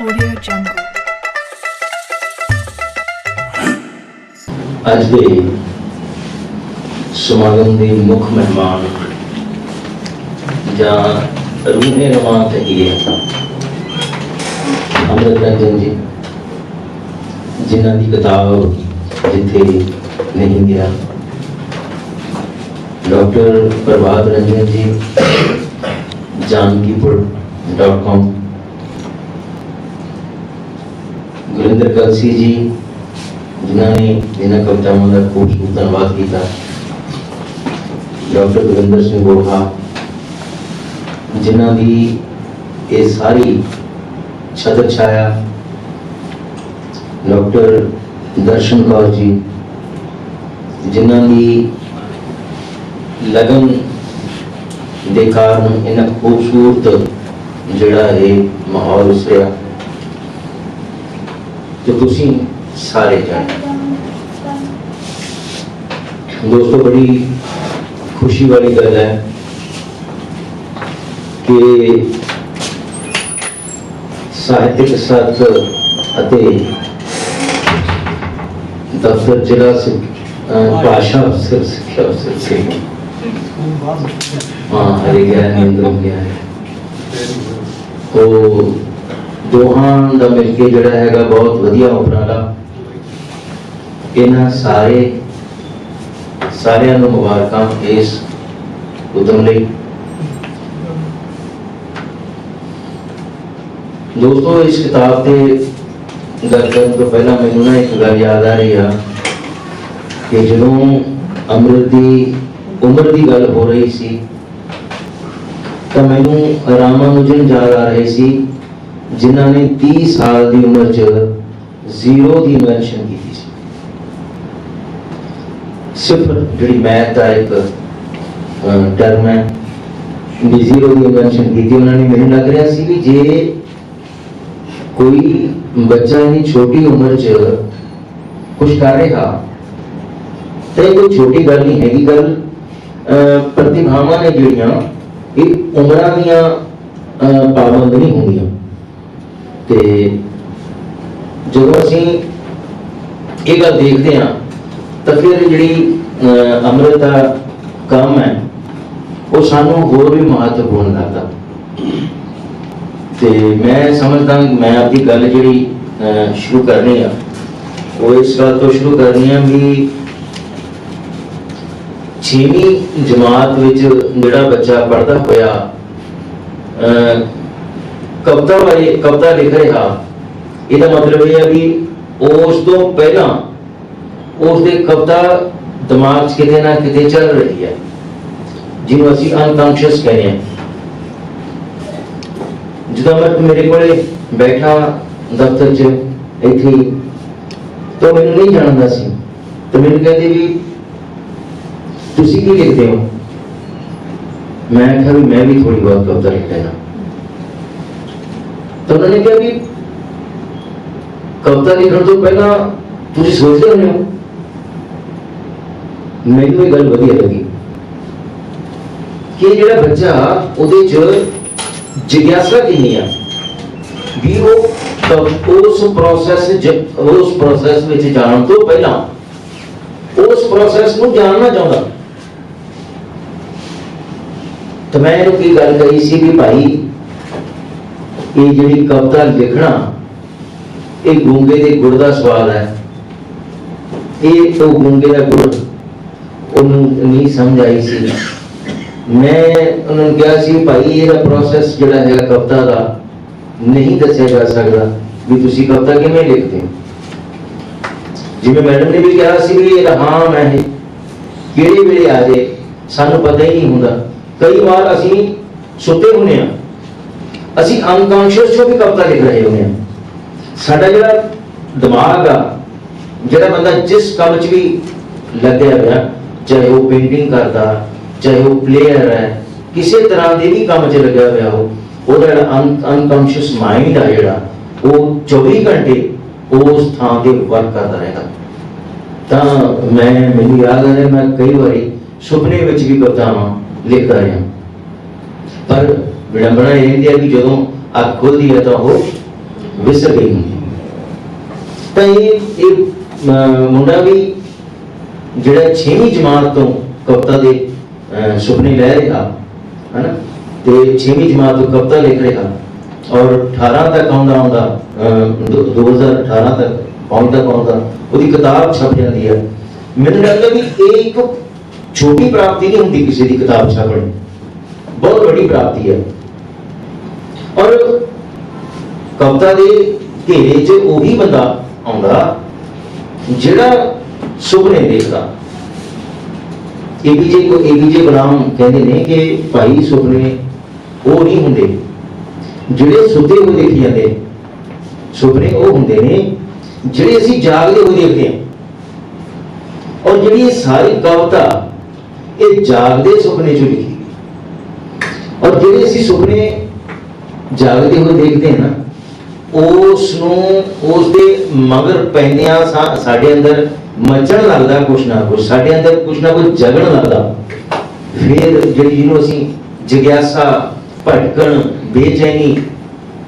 Audio Jungle. ਅੱਜ ਦੇ ਸਮਾਗਮ ਦੇ ਮੁੱਖ ਮਹਿਮਾਨ ਜਾਂ ਰੂਹੇ ਰਵਾਨ ਹੈਗੇ ਆ ਰੰਜਨ ਜੀ, ਜਿਨ੍ਹਾਂ ਦੀ ਕਿਤਾਬ ਜਿੱਥੇ ਨਹੀਂ ਗਿਆ ਡਾਕਟਰ ਪ੍ਰਭਾਤ ਰੰਜਨ ਜੀ jankipur.com ਗੁਰਿੰਦਰ ਕਲਸੀ ਜੀ, ਜਿਨ੍ਹਾਂ ਨੇ ਇਹਨਾਂ ਕਵਿਤਾਵਾਂ ਦਾ ਖੂਬਸੂਰਤ ਧੰਨਵਾਦ ਕੀਤਾ। ਡਾਕਟਰ ਗੁਰਿੰਦਰ ਸਿੰਘ ਗੋਹਾ ਜਿਨ੍ਹਾਂ ਦੀ ਇਹ ਸਾਰੀ ਛਤਰ ਛਾਇਆ ਡਾਕਟਰ ਦਰਸ਼ਨ ਕੌਰ ਜੀ, ਜਿਨ੍ਹਾਂ ਦੀ ਲਗਨ ਦੇ ਕਾਰਨ ਇਹਨਾਂ ਖੂਬਸੂਰਤ ਜਿਹੜਾ ਇਹ ਮਾਹੌਲ ਉਸਰਿਆ ਤੇ ਤੁਸੀਂ ਸਾਰੇ ਜਾਣੇ। ਦੋਸਤੋ ਬੜੀ ਖੁਸ਼ੀ ਵਾਲੀ ਗੱਲ ਹੈ ਕਿ ਸਾਹਿਤਿਕ ਸੱਤ ਅਤੇ ਦਫ਼ਤਰ ਜ਼ਿਲ੍ਹਾ ਭਾਸ਼ਾ ਅਫਸਰ ਸਿੱਖਿਆ ਅਫਸਰ ਸੇ ਹਾਂ ਹਰੇ ਗਿਆ ਨਿੰਦਰ ਗਿਆ। ਹੈ ਉਹ ਦੋਹਾਂ ਦਾ ਮਿਲ ਕੇ ਜਿਹੜਾ ਹੈਗਾ ਬਹੁਤ ਵਧੀਆ ਉਪਰਾਲਾ। ਇਹਨਾਂ ਸਾਰੇ ਸਾਰਿਆਂ ਨੂੰ ਮੁਬਾਰਕਾਂ ਇਸ ਉਦਮ ਲਈ। ਦੋਸਤੋ, ਇਸ ਕਿਤਾਬ ਤੇ ਗੱਲ ਕਰਨ ਤੋਂ ਪਹਿਲਾਂ ਮੈਨੂੰ ਨਾ ਇੱਕ ਗੱਲ ਯਾਦ ਆ ਰਹੀ ਆ ਕਿ ਜਦੋਂ ਅੰਮ੍ਰਿਤ ਦੀ ਉਮਰ ਦੀ ਗੱਲ ਹੋ ਰਹੀ ਸੀ, ਤਾਂ ਮੈਨੂੰ ਰਾਮਾਨੁਜਨ ਯਾਦ ਆ ਰਹੇ ਸੀ ਜਿਨ੍ਹਾਂ ਨੇ 30 ਸਾਲ ਦੀ ਉਮਰ 'ਚ ਜ਼ੀਰੋ ਦੀ ਇਨਵੈਂਸ਼ਨ ਕੀਤੀ ਸੀ। ਸਿਫਰ, ਜਿਹੜੀ ਮੈਥ ਦਾ ਇੱਕ ਟਰਮ ਹੈ, ਵੀ ਜ਼ੀਰੋ ਦੀ ਇਨਵੈਂਸ਼ਨ ਕੀਤੀ, ਉਹਨਾਂ ਨੇ ਮੈਨੂੰ ਲੱਗ ਰਿਹਾ ਸੀ ਵੀ ਜੇ ਕੋਈ ਬੱਚਾ ਇਨੀ ਛੋਟੀ ਉਮਰ 'ਚ ਕੁਝ ਕਰ ਰਿਹਾ, ਤਾਂ ਇਹ ਕੋਈ ਛੋਟੀ ਗੱਲ ਨਹੀਂ ਹੈਗੀ। ਗੱਲ ਪ੍ਰਤਿਭਾਵਾਂ ਨੇ ਜਿਹੜੀਆਂ, ਇਹ ਉਮਰਾਂ ਦੀਆਂ ਪਾਬੰਦ ਨਹੀਂ ਹੁੰਦੀਆਂ। ਤੇ ਜਦੋਂ ਅਸੀਂ ਇਹ ਗੱਲ ਦੇਖਦੇ ਹਾਂ, ਤਾਂ ਫਿਰ ਜਿਹੜੀ ਅੰਮ੍ਰਿਤ ਦਾ ਕੰਮ ਹੈ, ਉਹ ਸਾਨੂੰ ਹੋਰ ਵੀ ਮਹੱਤਵਪੂਰਨ ਲੱਗਦਾ। ਤੇ ਮੈਂ ਸਮਝਦਾ ਮੈਂ ਆਪਣੀ ਗੱਲ ਜਿਹੜੀ ਸ਼ੁਰੂ ਕਰਨੀ ਆ, ਉਹ ਇਸ ਗੱਲ ਤੋਂ ਸ਼ੁਰੂ ਕਰਨੀ ਆ ਵੀ ਛੇਵੀਂ ਜਮਾਤ ਵਿੱਚ ਜਿਹੜਾ ਬੱਚਾ ਪੜਦਾ ਹੋਇਆ ਕਵਿਤਾ ਬਾਰੇ, ਕਵਿਤਾ ਲਿਖ ਰਿਹਾ। ਇਹਦਾ ਮਤਲਬ ਇਹ ਹੈ ਵੀ ਉਸ ਤੋਂ ਪਹਿਲਾਂ ਉਸ ਦੇ ਕਵਿਤਾ ਦਿਮਾਗ 'ਚ ਕਿਤੇ ਨਾ ਕਿਤੇ ਚੱਲ ਰਹੀ ਹੈ, ਜਿਹਨੂੰ ਅਸੀਂ ਅਨਕੌਂਸ਼ੀਅਸ ਕਹਿੰਦੇ ਹਾਂ। ਜਦੋਂ ਮੈਂ ਮੇਰੇ ਕੋਲੇ ਬੈਠਾ ਦਫ਼ਤਰ 'ਚ ਇੱਥੇ, ਤਾਂ ਮੈਨੂੰ ਨਹੀਂ ਜਾਣਦਾ ਸੀ। ਤੇ ਮੈਨੂੰ ਕਹਿੰਦੇ ਵੀ, ਤੁਸੀਂ ਕੀ ਲਿਖਦੇ ਹੋ? ਮੈਂ ਕਿਹਾ ਵੀ ਮੈਂ ਵੀ ਥੋੜੀ ਬਹੁਤ ਕਵਿਤਾ ਲਿਖ ਲੈਣਾ ਤਾਂ ਉਹਨਾਂ ਨੇ ਕਿਹਾ ਵੀ ਕਵਿਤਾ ਲਿਖਣ ਤੋਂ ਪਹਿਲਾਂ ਤੁਸੀਂ ਸੋਚਦੇ ਹੁੰਦੇ ਹੋ। ਮੈਨੂੰ ਇਹ ਗੱਲ ਵਧੀਆ ਲੱਗੀ। ਕਿ ਜਿਹੜਾ ਬੱਚਾ, ਉਹਦੇ ਚ ਜਿਗਿਆਸਾ ਕਿੰਨੀ ਆ ਵੀ ਉਹ ਉਸ ਪ੍ਰੋਸੈਸ ਉਸ ਪ੍ਰੋਸੈਸ ਵਿੱਚ ਜਾਣ ਤੋਂ ਪਹਿਲਾਂ ਉਸ ਪ੍ਰੋਸੈਸ ਨੂੰ ਜਾਣਨਾ ਚਾਹੁੰਦਾ। ਤਾਂ ਮੈਂ ਇਹਨੂੰ ਕੀ ਗੱਲ ਕਹੀ ਸੀ ਵੀ ਭਾਈ ਇਹ ਜਿਹੜੀ ਕਵਿਤਾ ਲਿਖਣਾ, ਇਹ ਗੁੰਗੇ ਦੇ ਗੁੜ ਦਾ ਸਵਾਲ ਹੈ। ਇਹ ਤੋਂ ਗੂੰਗੇ ਦਾ ਗੁੜ ਉਹਨੂੰ ਨਹੀਂ ਸਮਝ ਆਈ ਸੀ। ਮੈਂ ਉਹਨਾਂ ਨੂੰ ਕਿਹਾ ਸੀ, ਭਾਈ, ਇਹਦਾ ਪ੍ਰੋਸੈਸ ਜਿਹੜਾ ਹੈਗਾ ਕਵਿਤਾ ਦਾ ਨਹੀਂ ਦੱਸਿਆ ਜਾ ਸਕਦਾ ਵੀ ਤੁਸੀਂ ਕਵਿਤਾ ਕਿਵੇਂ ਲਿਖਦੇ ਹੋ? ਜਿਵੇਂ ਮੈਡਮ ਨੇ ਵੀ ਕਿਹਾ ਸੀ ਵੀ ਇਹ ਹਾਂ ਮੈਂ ਕਿਹੜੇ ਵੇਲੇ ਆ ਜੇ? ਸਾਨੂੰ ਪਤਾ ਹੀ ਨਹੀਂ ਹੁੰਦਾ। ਕਈ ਵਾਰ ਅਸੀਂ ਸੁੱਤੇ ਹੁੰਦੇ ਆ ਅਸੀਂ ਅਨਕੌਂਸ਼ੀਅਸ ਚੋਂ ਵੀ ਕਵਿਤਾ ਲਿਖ ਰਹੇ ਹੁੰਦੇ ਹਾਂ। ਸਾਡਾ ਜਿਹੜਾ ਦਿਮਾਗ ਆ, ਜਿਹੜਾ ਬੰਦਾ ਜਿਸ ਕੰਮ 'ਚ ਵੀ ਲੱਗਿਆ ਹੋਇਆ, ਚਾਹੇ ਉਹ ਪੇਂਟਿੰਗ ਕਰਦਾ, ਚਾਹੇ ਉਹ ਪਲੇਅਰ ਹੈ, ਕਿਸੇ ਤਰ੍ਹਾਂ ਦੇ ਵੀ ਕੰਮ 'ਚ ਲੱਗਿਆ ਹੋਇਆ ਹੋ ਉਹਦਾ ਜਿਹੜਾ ਅਨਕੌਂਸ਼ੀਅਸ ਮਾਈਂਡ ਆ ਜਿਹੜਾ, ਉਹ 24 ਘੰਟੇ ਉਸ ਥਾਂ ਤੇ ਵਰਕ ਕਰਦਾ ਰਹੇਗਾ ਤਾਂ ਮੈਂ, ਮੈਨੂੰ ਯਾਦ ਹੈ ਮੈਂ ਕਈ ਵਾਰੀ ਸੁਪਨੇ ਵਿੱਚ ਵੀ ਕਵਿਤਾਵਾਂ ਲਿਖਦਾ ਰਿਹਾ ਪਰ ਵਿਡੰਬਣਾ ਇਹ ਹੁੰਦੀ ਹੈ ਕਿ ਜਦੋਂ ਅੱਖ ਖੁੱਲਦੀ ਹੈ ਤਾਂ ਉਹ ਵਿਸਰ ਗਈ ਹੁੰਦੀ ਤਾਂ ਇਹ ਇਹ ਮੁੰਡਾ ਵੀ ਜਿਹੜਾ 6ਵੀਂ ਜਮਾਤ ਤੋਂ ਕਵਿਤਾ ਦੇ ਸੁਪਨੇ ਲੈ ਰਿਹਾ ਹਨਾ? ਤੇ 6ਵੀਂ ਜਮਾਤ ਤੋਂ ਕਵਿਤਾ ਲਿਖ ਰਿਹਾ ਔਰ 18 ਤੱਕ ਆਉਂਦਾ ਆਉਂਦਾ ਅਹ, ਦੋ- 2018 ਤੱਕ ਪਹੁੰਚਦਾ ਪਹੁੰਚਦਾ ਉਹਦੀ ਕਿਤਾਬ ਛਪ ਜਾਂਦੀ ਹੈ। ਮੈਨੂੰ ਲੱਗਦਾ ਵੀ ਇਹ ਇੱਕ ਛੋਟੀ ਪ੍ਰਾਪਤੀ ਨਹੀਂ ਹੁੰਦੀ ਕਿਸੇ ਦੀ ਕਿਤਾਬ ਛਪਣੀ ਬਹੁਤ ਵੱਡੀ ਪ੍ਰਾਪਤੀ ਹੈ। ਔਰ ਕਵਿਤਾ ਦੇ ਘੇਰੇ 'ਚ ਉਹੀ ਬੰਦਾ ਆਉਂਦਾ ਜਿਹੜਾ ਸੁਪਨੇ ਦੇਖਦਾ। ਏਬੀਜੇ ਕੋ ਏਬੀਜੇ ਗੁਲਾਮ ਕਹਿੰਦੇ ਨੇ ਕਿ ਭਾਈ ਸੁਪਨੇ ਉਹ ਨਹੀਂ ਹੁੰਦੇ। ਜਿਹੜੇ ਸੁੱਤੇ ਹੋਏ ਦੇਖੀ ਜਾਂਦੇ, ਸੁਪਨੇ ਉਹ ਹੁੰਦੇ ਨੇ ਜਿਹੜੇ ਅਸੀਂ ਜਾਗਦੇ ਹੋਏ ਦੇਖਦੇ ਹਾਂ। ਔਰ ਜਿਹੜੀ ਇਹ ਸਾਰੀ ਕਵਿਤਾ ਇਹ ਜਾਗਦੇ ਸੁਪਨੇ ਚੋਂ ਲਿਖੀ ਗਈ। ਔਰ ਜਿਹੜੇ ਅਸੀਂ ਸੁਪਨੇ ਜਾਗਦੇ ਹੋਏ ਦੇਖਦੇ ਹਾਂ ਨਾ ਉਸ ਨੂੰ ਉਸ ਦੇ ਮਗਰ ਪੈਂਦਿਆਂ ਸਾਡੇ ਅੰਦਰ ਮਚਣ ਲੱਗਦਾ ਕੁਛ ਨਾ ਕੁਛ, ਸਾਡੇ ਅੰਦਰ ਕੁਛ ਨਾ ਕੁਛ ਜਗਣ ਲੱਗਦਾ। ਫਿਰ ਜਿਹੜੀ ਜਿਹਨੂੰ ਅਸੀਂ ਜਿਗਿਆਸਾ, ਭਟਕਣ, ਬੇਚੈਨੀ,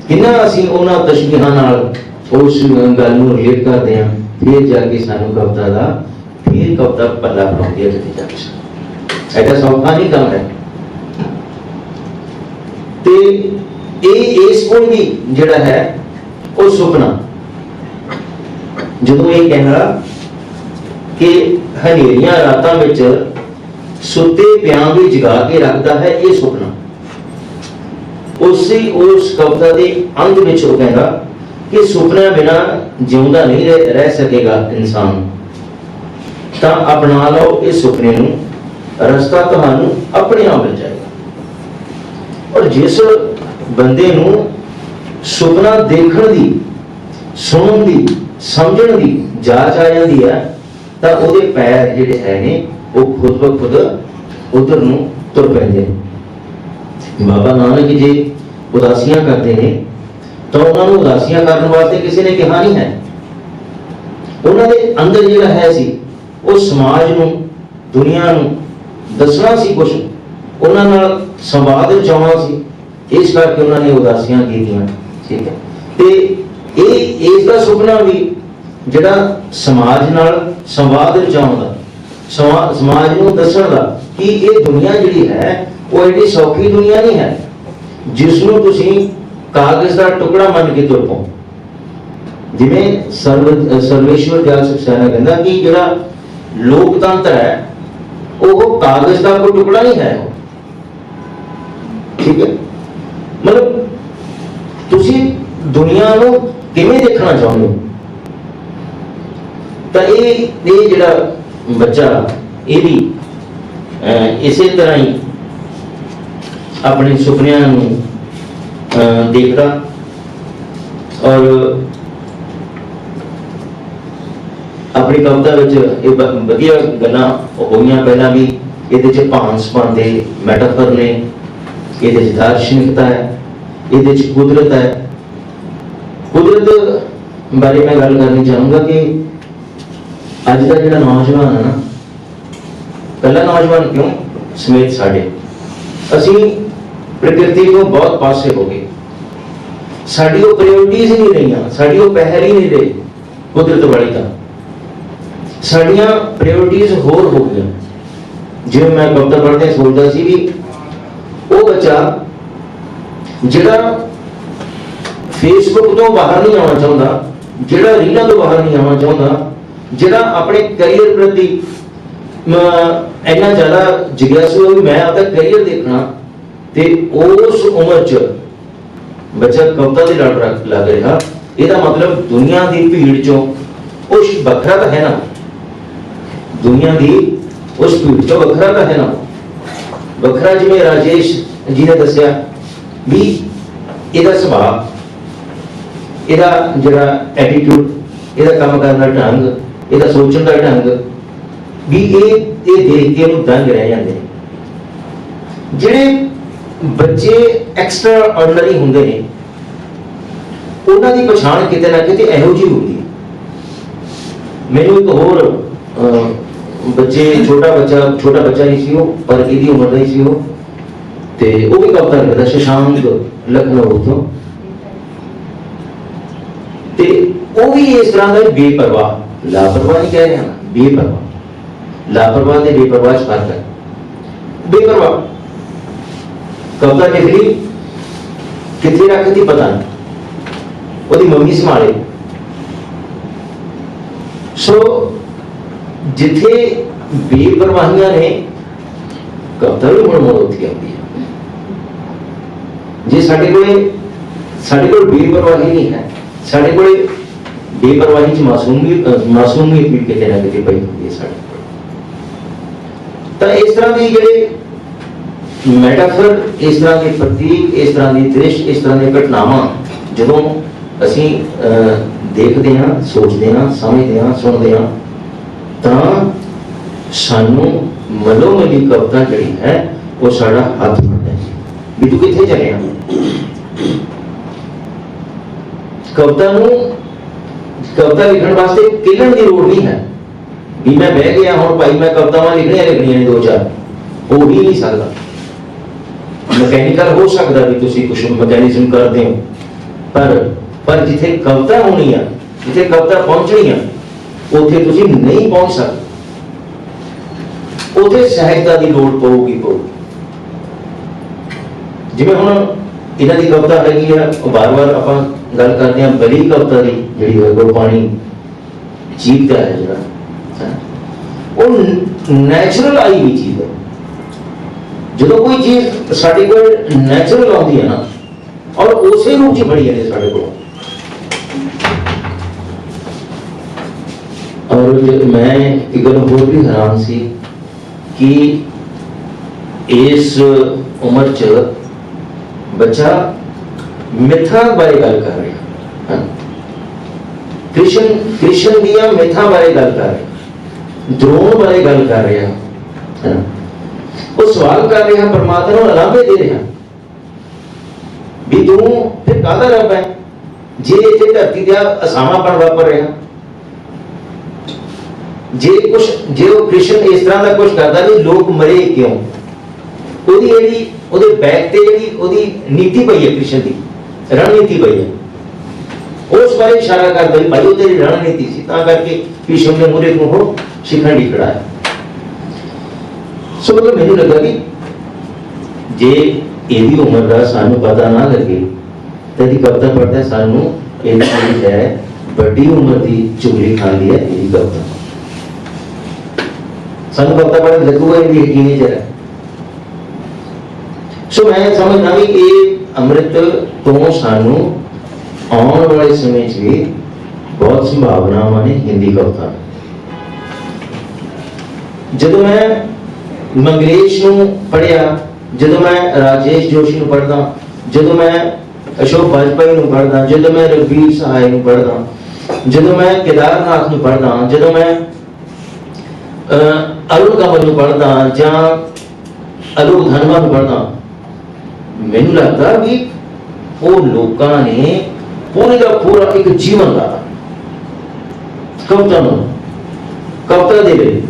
ਕਿੰਨਾ ਅਸੀਂ ਉਹਨਾਂ ਤਸ਼ਬੀਹਾਂ ਨਾਲ ਉਸ ਗੱਲ ਨੂੰ ਰਿਲੇਟ ਕਰਦੇ ਹਾਂ, ਫਿਰ ਜਾ ਕੇ ਸਾਨੂੰ ਕਵਿਤਾ ਦਾ, ਫਿਰ ਕਵਿਤਾ ਪੱਲਾ ਪਾਉਂਦੀ ਹੈ ਕਿਤੇ ਜਾ ਕੇ ਐਡਾ ਸੌਖਾ ਨਹੀਂ ਕੰਮ ਹੈ। ਤੇ ਇਹ ਇਸ ਕੋਲ ਵੀ ਜਿਹੜਾ ਹੈ, ਉਹ ਸੁਪਨਾ। ਜਦੋਂ ਇਹ ਕਹਿੰਦਾ ਕਿ ਹਨੇਰੀਆਂ ਰਾਤਾਂ ਵਿੱਚ ਸੁੱਤੇ ਪਿਆਂ ਵੀ ਜਗਾ ਕੇ ਰੱਖਦਾ ਹੈ, ਇਹ ਸੁਪਨਾ। ਉਸੇ ਉਸ ਕਵਿਤਾ ਦੇ ਅੰਤ ਵਿੱਚ ਉਹ ਕਹਿੰਦਾ ਕਿ ਸੁਪਨਾ ਬਿਨਾ ਜਿਉਂਦਾ ਨਹੀਂ ਰਹਿ ਰਹਿ ਸਕੇਗਾ ਇਨਸਾਨ। ਤਾਂ ਅਪਣਾ ਲਓ ਇਸ ਸੁਪਨੇ ਨੂੰ, ਰਸਤਾ ਤੁਹਾਨੂੰ ਆਪਣੇ ਆਪ ਮਿਲ ਜਾਏਗਾ। ਔਰ ਜਿਸ ਬੰਦੇ ਨੂੰ ਸੁਪਨਾ ਦੇਖਣ ਦੀ, ਸੁਣਨ ਦੀ, ਸਮਝਣ ਦੀ ਜਾਚ ਆ ਜਾਂਦੀ ਹੈ ਤਾਂ ਉਹਦੇ ਪੈਰ ਜਿਹੜੇ ਹੈ ਨੇ ਉਹ ਖੁਦ ਬ ਖੁਦ ਉਧਰ ਨੂੰ ਤੁਰ ਪੈਂਦੇ ਨੇ। ਬਾਬਾ ਨਾਨਕ ਜੀ ਉਦਾਸੀਆਂ ਕਰਦੇ ਨੇ, ਤਾਂ ਉਹਨਾਂ ਨੂੰ ਉਦਾਸੀਆਂ ਕਰਨ ਵਾਸਤੇ ਕਿਸੇ ਨੇ ਕਿਹਾ ਨਹੀਂ ਹੈ। ਉਹਨਾਂ ਦੇ ਅੰਦਰ ਜਿਹੜਾ ਹੈ ਸੀ, ਉਹ ਸਮਾਜ ਨੂੰ, ਦੁਨੀਆ ਨੂੰ ਦੱਸਣਾ ਸੀ ਕੁਝ ਉਹਨਾਂ ਨਾਲ ਸੰਵਾਦ ਰਚਾਉਣਾ ਸੀ। ਇਸ ਕਰਕੇ ਉਹਨਾਂ ਨੇ ਉਦਾਸੀਆਂ ਕੀਤੀਆਂ, ਠੀਕ ਹੈ। ਤੇ ਇਹ, ਇਸ ਦਾ ਸੁਪਨਾ ਵੀ ਜਿਹੜਾ ਸਮਾਜ ਨਾਲ ਸੰਵਾਦ ਰਚਾਉਣ ਦਾ ਸਮਾਜ ਨੂੰ ਦੱਸਣ ਦਾ ਕਿ ਇਹ ਦੁਨੀਆ ਜਿਹੜੀ ਹੈ, ਉਹ ਐਡੀ ਸੌਖੀ ਦੁਨੀਆ ਨਹੀਂ ਹੈ, ਜਿਸ ਨੂੰ ਤੁਸੀਂ ਕਾਗਜ਼ ਦਾ ਟੁਕੜਾ ਮੰਨ ਕੇ ਤੁਰ ਪਓ। ਜਿਵੇਂ ਸਰਵ, ਸਰਵੇਸ਼ਵਰ ਦਿਆਲ ਸਕਸੈਨਾ ਕਹਿੰਦਾ ਕਿ ਜਿਹੜਾ ਲੋਕਤੰਤਰ ਹੈ, ਉਹ ਕਾਗਜ਼ ਦਾ ਕੋਈ ਟੁਕੜਾ ਨਹੀਂ ਹੈ। ਠੀਕ ਹੈ। ਮਤਲਬ ਤੁਸੀਂ ਦੁਨੀਆ ਨੂੰ ਕਿਵੇਂ ਦੇਖਣਾ ਚਾਹੁੰਦੇ ਹੋ? ਤਾਂ ਇਹ ਇਹ ਜਿਹੜਾ ਬੱਚਾ, ਇਹ ਵੀ ਇਸੇ ਤਰ੍ਹਾਂ ਹੀ ਆਪਣੇ ਸੁਪਨਿਆਂ ਨੂੰ ਦੇਖਦਾ ਔਰ ਆਪਣੀ ਕਵਿਤਾ ਵਿੱਚ ਇਹ ਵਧੀਆ ਗੱਲਾਂ ਹੋਈਆਂ ਪਹਿਲਾਂ ਵੀ, ਇਹਦੇ ਚ ਭਾਂਸਪਨ ਦੇ ਮੈਟਾਫਰ ਨੇ, ਇਹਦੇ ਚ ਦਾਰਸ਼ਨਿਕਤਾ ਹੈ। ਇਹਦੇ ਚ ਕੁਦਰਤ ਹੈ। ਕੁਦਰਤ ਬਾਰੇ ਮੈਂ ਗੱਲ ਕਰਨੀ ਚਾਹੂੰਗਾ ਕਿ ਅੱਜ ਦਾ ਜਿਹੜਾ ਨੌਜਵਾਨ ਹੈ ਨਾ, ਪਹਿਲਾ ਨੌਜਵਾਨ ਕਿਉਂ? ਸਮੇਤ ਸਾਡੇ। ਅਸੀਂ ਪ੍ਰਕਿਰਤੀ ਤੋਂ ਬਹੁਤ ਪਾਸੇ ਹੋ ਗਏ। ਸਾਡੀ ਉਹ ਪ੍ਰਾਇੋਰਟੀਜ਼ ਹੀ ਨਹੀਂ ਰਹੀਆਂ, ਸਾਡੀ ਉਹ ਪਹਿਲ ਹੀ ਨਹੀਂ ਰਹੀ ਕੁਦਰਤ ਵਾਲੀ ਤਾਂ। ਸਾਡੀਆਂ ਪ੍ਰਾਇੋਰਟੀਜ਼ ਹੋਰ ਹੋ ਗਈਆਂ। ਜਿਵੇਂ ਮੈਂ ਕਵਿਤਾ ਪੜ੍ਹਦੇ ਸੋਚਦਾ ਸੀ ਵੀ ਉਹ ਬੱਚਾ ਜਿਹੜਾ ਫੇਸਬੁੱਕ ਤੋਂ ਬਾਹਰ ਨਹੀਂ ਆਉਣਾ ਚਾਹੁੰਦਾ, ਜਿਹੜਾ ਰੀਲਾਂ ਤੋਂ ਬਾਹਰ ਨਹੀਂ ਆਉਣਾ ਚਾਹੁੰਦਾ, ਜਿਹੜਾ ਆਪਣੇ ਕੈਰੀਅਰ ਪ੍ਰਤੀ ਇੰਨਾ ਜ਼ਿਆਦਾ ਜਿਗਿਆਸੂ ਹੈ ਵੀ ਮੈਂ ਆਪਦਾ ਕੈਰੀਅਰ ਦੇਖਣਾ, ਤੇ ਉਸ ਉਮਰ 'ਚ ਬੱਚਾ ਕਵਿਤਾ ਦੇ ਲੜ ਲੱਗ ਰਿਹਾ, ਇਹਦਾ ਮਤਲਬ ਦੁਨੀਆ ਦੀ ਭੀੜ 'ਚੋਂ ਕੁਛ ਵੱਖਰਾ ਤਾਂ ਹੈ ਨਾ। ਦੁਨੀਆ ਦੀ ਉਸ ਭੀੜ 'ਚੋਂ ਵੱਖਰਾ ਤਾਂ ਹੈ ਨਾ। ਵੱਖਰਾ ਜਿਵੇਂ ਰਾਜੇਸ਼ ਜੀ ਨੇ ਦੱਸਿਆ ਵੀ ਇਹਦਾ ਸੁਭਾਅ, ਇਹਦਾ ਜਿਹੜਾ ਐਟੀਟਿਊਡ ਇਹਦਾ ਕੰਮ ਕਰਨ ਦਾ ਢੰਗ, ਇਹਦਾ ਸੋਚਣ ਦਾ ਢੰਗ, ਵੀ ਇਹ ਇਹ ਦੇਖ ਕੇ ਉਹਨੂੰ ਦੰਗ ਰਹਿ ਜਾਂਦੇ ਨੇ। ਜਿਹੜੇ ਬੱਚੇ ਐਕਸਟਰਾ ਆਰਡੀਨਰੀ ਹੁੰਦੇ ਨੇ, ਉਹਨਾਂ ਦੀ ਪਛਾਣ ਕਿਤੇ ਨਾ ਕਿਤੇ ਇਹੋ ਜਿਹੀ ਹੁੰਦੀ ਹੈ। ਮੈਨੂੰ ਇੱਕ ਹੋਰ ਬੱਚੇ, ਛੋਟਾ ਬੱਚਾ ਛੋਟਾ ਬੱਚਾ ਨਹੀਂ ਸੀ ਉਹ, ਪਰ ਇਹਦੀ ਉਮਰ ਦਾ ਹੀ ਸੀ ਉਹ। ਤੇ ਉਹ ਵੀ ਕਵਿਤਾ ਲਿਖਦਾ ਸ਼ਸ਼ਾਂਕ ਲਖਨਊ ਤੋਂ ਤੇ ਉਹ ਵੀ ਇਸ ਤਰ੍ਹਾਂ ਦਾ ਹੀ ਬੇਪਰਵਾਹ ਲਾਪਰਵਾਹ ਨਹੀਂ ਕਹਿ ਰਿਹਾ ਨਾ ਬੇਪਰਵਾਹ ਲਾਪਰਵਾਹ ਤੇ ਬੇਪਰਵਾਹ 'ਚ ਫ਼ਰਕ ਹੈ ਬੇਪਰਵਾਹ ਕਵਤਾ ਲਿਖ ਲਈ ਕਿੱਥੇ ਰੱਖਦੀ ਪਤਾ ਨਹੀਂ ਉਹਦੀ ਮੰਮੀ ਸੰਭਾਲੇ ਸੋ ਜਿੱਥੇ ਬੇਪਰਵਾਹੀਆਂ ਨੇ ਕਵਤਾ ਵੀ ਮਨ ਮੋੜ ਉੱਠ ਆਉਂਦੀ ਹੈ ਜੇ ਸਾਡੇ ਕੋਲੇ ਸਾਡੇ ਕੋਲ ਬੇਪਰਵਾਹੀ ਨਹੀਂ ਹੈ ਸਾਡੇ ਕੋਲੇ ਬੇਪਰਵਾਹੀ ਚ ਮਾਸੂਮੀ ਮਾਸੂਮੀਅਤ ਵੀ ਕਿਤੇ ਨਾ ਕਿਤੇ ਪਈ ਹੁੰਦੀ ਹੈ ਸਾਡੇ ਕੋਲ। ਤਾਂ ਇਸ ਤਰ੍ਹਾਂ ਦੀ ਜਿਹੜੇ ਮੈਟਾਫਰ ਇਸ ਤਰ੍ਹਾਂ ਦੇ ਪ੍ਰਤੀਕ ਇਸ ਤਰ੍ਹਾਂ ਦੀ ਦ੍ਰਿਸ਼ ਇਸ ਤਰ੍ਹਾਂ ਦੀਆਂ ਘਟਨਾਵਾਂ ਜਦੋਂ ਅਸੀਂ ਅਹ, ਦੇਖਦੇ ਹਾਂ ਸੋਚਦੇ ਹਾਂ ਸਮਝਦੇ ਹਾਂ ਸੁਣਦੇ ਹਾਂ ਤਾਂ ਸਾਨੂੰ ਮਨੋਮਈ ਕਵਤਾ ਜਿਹੜੀ ਹੈ ਉਹ ਸਾਡਾ ਹੱਥ ਫੜਦਾ ਹੈ। ਵੀ ਤੂੰ ਕਿੱਥੇ ਚੱਲਿਆ ਕਵਤਾ ਨੂੰ, ਕਵਤਾ ਲਿਖਣ ਵਾਸਤੇ ਕਿਲਣ ਦੀ ਲੋੜ ਨਹੀਂ ਹੈ। ਵੀ ਮੈਂ ਬਹਿ ਗਿਆ ਹੁਣ ਭਾਈ, ਮੈਂ ਕਵਤਾਵਾਂ ਲਿਖਣੀਆਂ ਲਿਖਣੀਆਂ ਨੇ ਦੋ ਚਾਰ। ਹੋ ਹੀ ਨਹੀਂ ਸਕਦਾ। ਮਕੈਨੀਕਲ ਹੋ ਸਕਦਾ ਵੀ ਤੁਸੀਂ ਕੁਝ ਮਕੈਨਿਜ਼ਮ ਕਰਦੇ ਹੋ। ਪਰ ਪਰ ਜਿੱਥੇ ਕਵਿਤਾ ਹੋਣੀ ਆ, ਜਿੱਥੇ ਕਵਿਤਾ ਪਹੁੰਚਣੀ ਆ, ਉੱਥੇ ਤੁਸੀਂ ਨਹੀਂ ਪਹੁੰਚ ਸਕਦੇ। ਉੱਥੇ ਸਹਾਇਤਾ ਦੀ ਲੋੜ ਪਊਗੀ ਪਊਗੀ ਜਿਵੇਂ ਹੁਣ ਇਹਨਾਂ ਦੀ ਕਵਿਤਾ ਹੈਗੀ ਆ ਵਾਰ-ਵਾਰ ਆਪਾਂ ਗੱਲ ਕਰਦੇ ਹਾਂ, ਬਲੀ ਕਵਿਤਾ ਦੀ ਜਿਹੜੀ ਹੈ, ਗੁਰਬਾਣੀ ਜੀਵਦਾ ਹੈ ਜਿਹੜਾ, ਹੈਂ। ਉਹ ਨੈਚੁਰਲ ਆਈ ਵੀ ਚੀਜ਼ ਹੈ ਜਦੋਂ ਕੋਈ ਚੀਜ਼ ਸਾਡੇ ਕੋਲ ਨੈਚੁਰਲ ਆਉਂਦੀ ਹੈ ਨਾ, ਔਰ ਉਸੇ ਰੂਪ 'ਚ ਬੜੀ ਹੈ ਸਾਡੇ ਕੋਲ ਔਰ ਜੇ ਮੈਂ ਇੱਕ ਗੱਲ ਹੋਰ ਵੀ ਹੈਰਾਨ ਸੀ ਕਿ ਇਸ ਉਮਰ 'ਚ ਬੱਚਾ ਮਿੱਥਾਂ ਬਾਰੇ ਗੱਲ ਕਰ ਰਿਹਾ ਹੈ ਕ੍ਰਿਸ਼ਨ ਕ੍ਰਿਸ਼ਨ ਦੀਆਂ ਮਿੱਥਾਂ ਬਾਰੇ ਗੱਲ ਕਰ ਰਿਹਾ ਦ੍ਰੋਣ ਬਾਰੇ ਗੱਲ ਕਰ ਰਿਹਾ ਹੈ ਉਹ ਸਵਾਲ ਕਰ ਰਿਹਾ ਪਰਮਾਤਮਾ ਨੂੰ ਅਲਾਮੇ ਦੇ ਰਿਹਾ ਵੀ ਤੂੰ ਫਿਰ ਕਾਹਦਾ ਰੱਬ ਹੈ ਜੇ ਇੱਥੇ ਧਰਤੀ ਤੇ ਅਸਾਮਾਪਣ ਵਾਪਰ ਰਿਹਾ ਜੇ ਕੁਛ ਜੇ ਉਹ ਕ੍ਰਿਸ਼ਨ ਇਸ ਤਰ੍ਹਾਂ ਦਾ ਕੁਝ ਕਰਦਾ ਵੀ ਲੋਕ ਮਰੇ ਕਿਉਂ ਉਹਦੀ ਜਿਹੜੀ, ਉਹਦੇ ਬੈਕ ਤੇ ਜਿਹੜੀ ਉਹਦੀ ਨੀਤੀ ਪਈ ਹੈ ਕ੍ਰਿਸ਼ਨ ਦੀ, ਰਣਨੀਤੀ ਪਈ ਹੈ। ਉਸ ਬਾਰੇ ਇਸ਼ਾਰਾ ਕਰਦਾ ਵੀ ਭਾਈ ਉਹ ਤੇਰੀ ਰਣਨੀਤੀ ਸੀ, ਤਾਂ ਕਰਕੇ ਕ੍ਰਿਸ਼ਨ ਦੇ ਮੂਰੇ ਨੂੰ ਉਹ ਸ਼ਿਖੰਡੀ ਖੜਾ ਸੋ ਮਤਲਬ ਮੈਨੂੰ ਲੱਗਾ ਕਿ ਜੇ ਇਹਦੀ ਉਮਰ ਦਾ ਸਾਨੂੰ ਪਤਾ ਨਾ ਲੱਗੇ, ਤਾਂ ਇਹਦੀ ਕਵਿਤਾ ਪੜ੍ਹਦਾ ਸਾਨੂੰ ਇਹ ਜਿਹੜੀ ਹੈ, ਵੱਡੀ ਉਮਰ ਦੀ ਚੁਗਲੀ ਖਾਂਦੀ ਹੈ ਇਹਦੀ ਕਵਿਤਾ। ਸਾਨੂੰ ਕਵਿਤਾ ਪੜ੍ਹਨ ਲੱਗੂਗਾ ਇਹ ਵੀ ਯਕੀਨੀ ਜਰਾ। ਸੋ ਮੈਂ ਸਮਝਦਾ ਵੀ ਇਹ ਅੰਮ੍ਰਿਤ ਤੋਂ ਸਾਨੂੰ ਆਉਣ ਵਾਲੇ ਸਮੇਂ 'ਚ ਵੀ ਬਹੁਤ ਸੰਭਾਵਨਾਵਾਂ ਨੇ ਹਿੰਦੀ ਕਵਿਤਾ ਜਦੋਂ ਮੈਂ ਮੰਗਲੇਸ਼ ਨੂੰ ਪੜ੍ਹਿਆ ਜਦੋਂ ਮੈਂ ਰਾਜੇਸ਼ ਜੋਸ਼ੀ ਨੂੰ ਪੜ੍ਹਦਾ ਜਦੋਂ ਮੈਂ ਅਸ਼ੋਕ ਵਾਜਪਾਈ ਨੂੰ ਪੜ੍ਹਦਾ ਜਦੋਂ ਮੈਂ ਰਵੀਰ ਸਹਾਇ ਨੂੰ ਪੜ੍ਹਦਾ ਜਦੋਂ ਮੈਂ ਕੇਦਾਰਨਾਥ ਨੂੰ ਪੜ੍ਹਦਾ ਜਦੋਂ ਮੈਂ ਅਹ, ਅਰੁਣ ਕਮਲ ਨੂੰ ਪੜ੍ਹਦਾ ਜਾਂ ਅਲੋਕ ਧਨਵਾ ਨੂੰ ਪੜ੍ਹਦਾ ਮੈਨੂੰ ਲੱਗਦਾ ਵੀ ਉਹ ਲੋਕਾਂ ਨੇ ਪੂਰੇ ਦਾ ਪੂਰਾ ਇੱਕ ਜੀਵਨ ਲਾਇਆ ਕਵਿਤਾ ਨੂੰ। ਕਵਿਤਾ ਦੇ ਲਈ।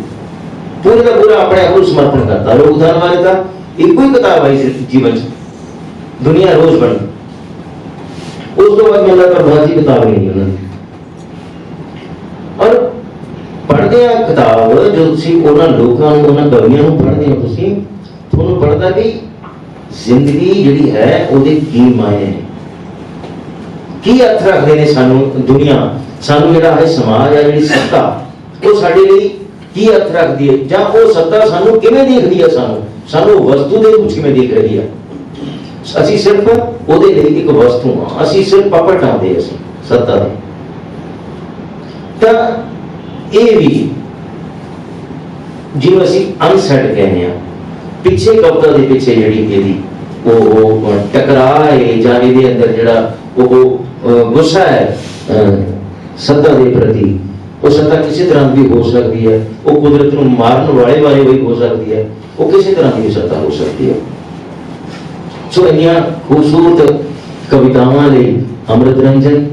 ਪੂਰੇ ਦਾ ਪੂਰਾ ਆਪਣੇ ਆਪ ਨੂੰ ਸਮਰਪਣ ਕਰਤਾ। ਲੋਕ ਧਨਵਾ ਨੇ ਇੱਕੋ ਹੀ ਕਿਤਾਬ ਆਈ ਸੀ ਜੀਵਨ ਚ। ਦੁਨੀਆ ਰੋਜ਼ ਬਣੀ। ਉਸ ਤੋਂ ਬਾਅਦ ਮੈਨੂੰ ਲੱਗਦਾ ਬਹੁਤ ਕਿਤਾਬ ਨਹੀਂ ਉਹਨਾਂ ਦੀ। ਔਰ ਪੜ੍ਹਦੇ ਆ ਕਿਤਾਬ ਜੋ ਤੁਸੀਂ ਉਹਨਾਂ ਲੋਕਾਂ ਨੂੰ, ਉਹਨਾਂ ਕਵੀਆਂ ਨੂੰ ਪੜ੍ਹਦੇ ਹੋ, ਤੁਸੀਂ ਤੁਹਾਨੂੰ ਪੜਦਾ ਵੀ ਜ਼ਿੰਦਗੀ ਜਿਹੜੀ ਹੈ, ਉਹਦੇ ਕੀ ਮਾਇਨੇ ਨੇ? ਕੀ ਅਰਥ ਰੱਖਦੇ ਨੇ ਸਾਨੂੰ ਦੁਨੀਆ? ਸਾਨੂੰ ਜਿਹੜਾ ਹੈ ਸਮਾਜ ਆ ਜਿਹੜੀ ਸੱਤਾ, ਉਹ ਸਾਡੇ ਲਈ ਕੀ ਅਰਥ ਰੱਖਦੀ ਹੈ? ਜਾਂ ਉਹ ਸੱਤਾ ਸਾਨੂੰ ਕਿਵੇਂ ਦੇਖਦੀ ਹੈ ਸਾਨੂੰ? ਸਾਨੂੰ ਵਸਤੂ ਦੇ ਰੂਪ 'ਚ ਕਿਵੇਂ ਰਹੀ ਹੈ ਅਸੀਂ ਸਿਰਫ ਉਹਦੇ ਲਈ ਇੱਕ ਵਸਤੂ ਹਾਂ ਅਸੀਂ ਸਿਰਫ ਪਪਟ ਆਉਂਦੇ ਅਸੀਂ, ਸੱਤਾ ਦੇ। ਤਾਂ ਇਹ ਵੀ ਜਿਵੇਂ ਅਸੀਂ ਅਨਸੈਟ ਕਹਿੰਦੇ ਆ ਪਿੱਛੇ ਕਵਤਾ ਦੇ ਪਿੱਛੇ ਜਿਹੜੀ ਇਹਦੀ ਉਹ ਉਹ ਟਕਰਾਏ ਜਾਂ ਇਹਦੇ ਅੰਦਰ ਜਿਹੜਾ ਉਹ ਗੁੱਸਾ ਹੈ ਸੱਤਾ ਦੇ ਪ੍ਰਤੀ ਉਹ ਸੱਤਾ ਕਿਸੇ ਤਰ੍ਹਾਂ ਦੀ ਹੋ ਸਕਦੀ ਹੈ ਉਹ ਕੁਦਰਤ ਨੂੰ ਮਾਰਨ ਵਾਲੇ ਵਾਲੇ ਵੀ ਹੋ ਸਕਦੀ ਹੈ ਉਹ ਕਿਸੇ ਤਰ੍ਹਾਂ ਦੀ ਸੱਤਾ ਹੋ ਸਕਦੀ ਹੈ। ਸੋ ਇੰਨੀਆਂ ਖੂਬਸੂਰਤ ਕਵਿਤਾਵਾਂ ਲਈ ਅੰਮ੍ਰਿਤ ਰੰਜਨ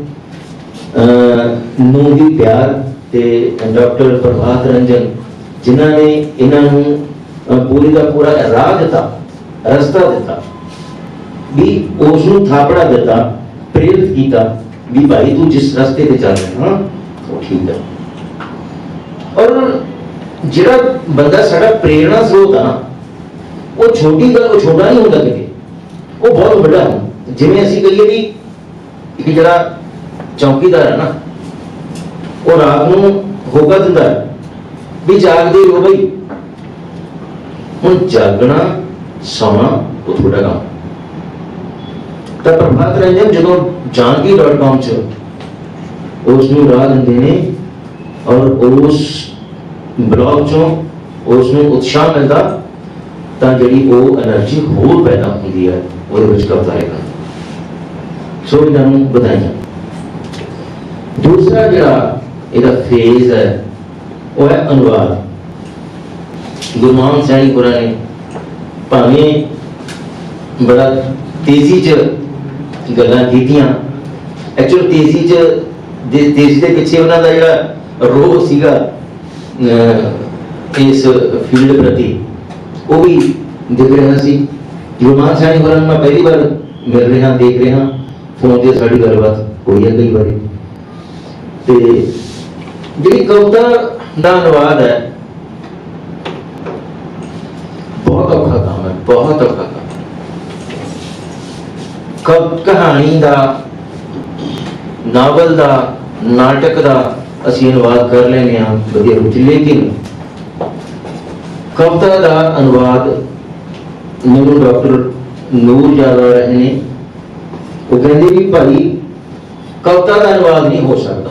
ਅਹ, ਨੂੰ ਵੀ ਪਿਆਰ ਤੇ ਡਾਕਟਰ ਪ੍ਰਭਾਤ ਰੰਜਨ ਜਿਨ੍ਹਾਂ ਨੇ ਇਹਨਾਂ ਨੂੰ ਪੂਰੀ ਦਾ ਪੂਰਾ ਰਾਹ ਦਿੱਤਾ ਰਸਤਾ ਦਿੱਤਾ ਵੀ ਉਸ ਨੂੰ ਥਾਪੜਾ ਦਿੱਤਾ ਪ੍ਰੇਰਿਤ ਕੀਤਾ ਵੀ ਭਾਈ ਤੂੰ ਜਿਸ ਰਸਤੇ ਤੇ ਚੱਲ ਰਿਹਾ ਹਾਂ ਉਹ ਠੀਕ ਹੈ। ਔਰ ਜਿਹੜਾ ਬੰਦਾ ਸਾਡਾ ਪ੍ਰੇਰਣਾ ਸਰੋਤ ਆ ਨਾ, ਉਹ ਛੋਟੀ ਗੱਲ ਉਹ ਛੋਟਾ ਨਹੀਂ ਹੁੰਦਾ ਕਿਤੇ ਉਹ ਬਹੁਤ ਵੱਡਾ ਹੁੰਦਾ। ਜਿਵੇਂ ਅਸੀਂ ਕਹੀਏ ਵੀ ਇੱਕ ਜਿਹੜਾ ਚੌਕੀਦਾਰ ਹੈ ਨਾ ਉਹ ਰਾਤ ਨੂੰ ਹੋਕਾ ਦਿੰਦਾ ਵੀ ਜਾਗਦੇ ਹੋ ਬਈ ਹੁਣ ਜਾਗਣਾ ਸੌਣਾ ਉਹ ਤੁਹਾਡਾ ਕੰਮ। ਤਾਂ ਪ੍ਰਭਾਤ ਰੰਜਨ ਜਦੋਂ jaangi.com ਚ ਉਸ ਨੂੰ ਰਾਹ ਦਿੰਦੇ ਨੇ ਔਰ ਉਸ ਬਲੌਗ ਚੋਂ ਉਸ ਨੂੰ ਉਤਸ਼ਾਹ ਮਿਲਦਾ ਤਾਂ ਜਿਹੜੀ ਉਹ એનર્ਜੀ ਹੋਰ ਪੈਦਾ ਹੁੰਦੀ ਹੈ, ਉਹਦੇ ਵਿੱਚ ਕਬਜ਼ਾ ਆਏਗਾ। ਸੋ ਇਹਨਾਂ ਨੂੰ ਵਧਾਈਆਂ। ਦੂਸਰਾ ਜਿਹੜਾ ਇਹਦਾ ਫੇਜ਼ ਹੈ, ਉਹ ਹੈ ਅਨੁਵਾਦ। ਗੁਰਮਾਨ ਸੈਣੀ ਪੁਰਾ ਨੇ ਭਾਵੇਂ ਬੜਾ ਤੇਜ਼ੀ ਚ ਗੱਲਾਂ ਕੀਤੀਆਂ ਐਕਚੁਅਲ ਤੇਜ਼ੀ ਚ ਦੇ ਤੇਜ਼ੀ ਦੇ ਪਿੱਛੇ ਉਹਨਾਂ ਦਾ ਜਿਹੜਾ ਰੋਹ ਸੀਗਾ ਇਸ ਫੀਲਡ ਪ੍ਰਤੀ, ਉਹ ਵੀ ਦਿਖ ਰਿਹਾ ਸੀ। ਗੁਰਮਾਨ ਸੈਣੀ ਪੁਰਾ ਨੂੰ ਮੈਂ ਪਹਿਲੀ ਵਾਰ ਮਿਲ ਰਿਹਾ, ਦੇਖ ਰਿਹਾ ਫੋਨ ਤੇ ਸਾਡੀ ਗੱਲਬਾਤ ਹੋਈ ਹੈ ਕਈ ਵਾਰੀ। ਤੇ ਜਿਹੜੀ ਕਵਿਤਾ ਦਾ ਅਨੁਵਾਦ ਹੈ ਬਹੁਤ ਔਖਾ ਕੰਮ ਹੈ ਬਹੁਤ ਔਖਾ ਕੰਮ। ਕਵ ਕਹਾਣੀ ਦਾ, ਨਾਵਲ ਦਾ, ਨਾਟਕ ਦਾ ਅਸੀਂ ਅਨੁਵਾਦ ਕਰ ਲੈਂਦੇ ਹਾਂ, ਵਧੀਆ ਰੂਪ ਚ ਲੇਕਿਨ ਕਵਿਤਾ ਦਾ ਅਨੁਵਾਦ ਮੈਨੂੰ ਡਾਕਟਰ ਨੂਰ ਯਾਦਵ ਰਹੇ ਨੇ। ਉਹ ਕਹਿੰਦੇ ਵੀ ਭਾਈ, ਕਵਿਤਾ ਦਾ ਅਨੁਵਾਦ ਨਹੀਂ ਹੋ ਸਕਦਾ।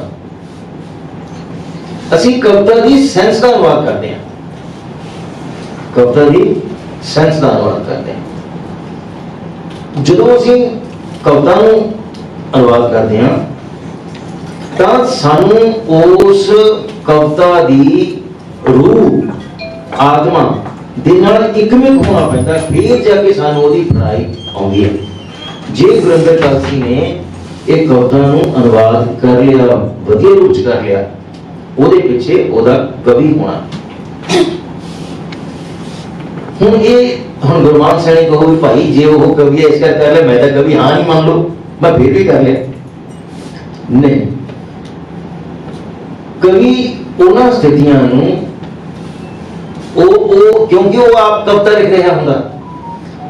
ਅਸੀਂ ਕਵਿਤਾ ਦੀ ਸੈਂਸ ਦਾ ਅਨੁਵਾਦ ਕਰਦੇ ਹਾਂ। ਕਵਿਤਾ ਦੀ ਸੈਂਸ ਦਾ ਅਨੁਵਾਦ ਕਰਦੇ ਹਾਂ। ਜਦੋਂ ਅਸੀਂ ਕਵਿਤਾ ਨੂੰ ਅਨੁਵਾਦ ਕਰਦੇ ਹਾਂ, ਤਾਂ ਸਾਨੂੰ ਉਸ ਕਵਿਤਾ ਦੀ ਰੂਹ, ਆਤਮਾ ਦੇ ਨਾਲ ਇਕਮਿਕ ਹੋਣਾ ਪੈਂਦਾ, ਫਿਰ ਜਾ ਕੇ ਸਾਨੂੰ ਉਹਦੀ ਪੜਾਈ ਆਉਂਦੀ ਹੈ। ਜੇ ਗੁਰਿੰਦਰ ਕਾਲਸੀ ਨੇ ਇਹ ਕਵਿਤਾ ਨੂੰ ਅਨੁਵਾਦ ਕਰ ਲਿਆ, ਵਧੀਆ ਰੂਪ ਚ ਕਰ ਲਿਆ, ਉਹਦੇ ਪਿੱਛੇ ਉਹਦਾ ਕਵੀ ਹੋਣਾ। ਹੁਣ ਇਹ, ਹੁਣ ਗੁਰਮਾਨ ਸੈਣੀ ਕਹੋ ਵੀ ਭਾਈ ਜੇ ਉਹ ਕਵੀ ਇਸ ਕਰ ਕਰ ਲਿਆ ਮੈਂ ਤਾਂ ਕਵੀ ਹਾਂ ਨਹੀਂ ਮੰਨ ਲਓ, ਮੈਂ ਫਿਰ ਵੀ ਕਰ ਲਿਆ। ਨਹੀਂ। ਕਵੀ ਉਹਨਾਂ ਸਥਿਤੀਆਂ ਨੂੰ, ਉਹ ਉਹ, ਕਿਉਂਕਿ ਉਹ ਆਪ ਕਵਿਤਾ ਲਿਖ ਰਿਹਾ ਹੁੰਦਾ,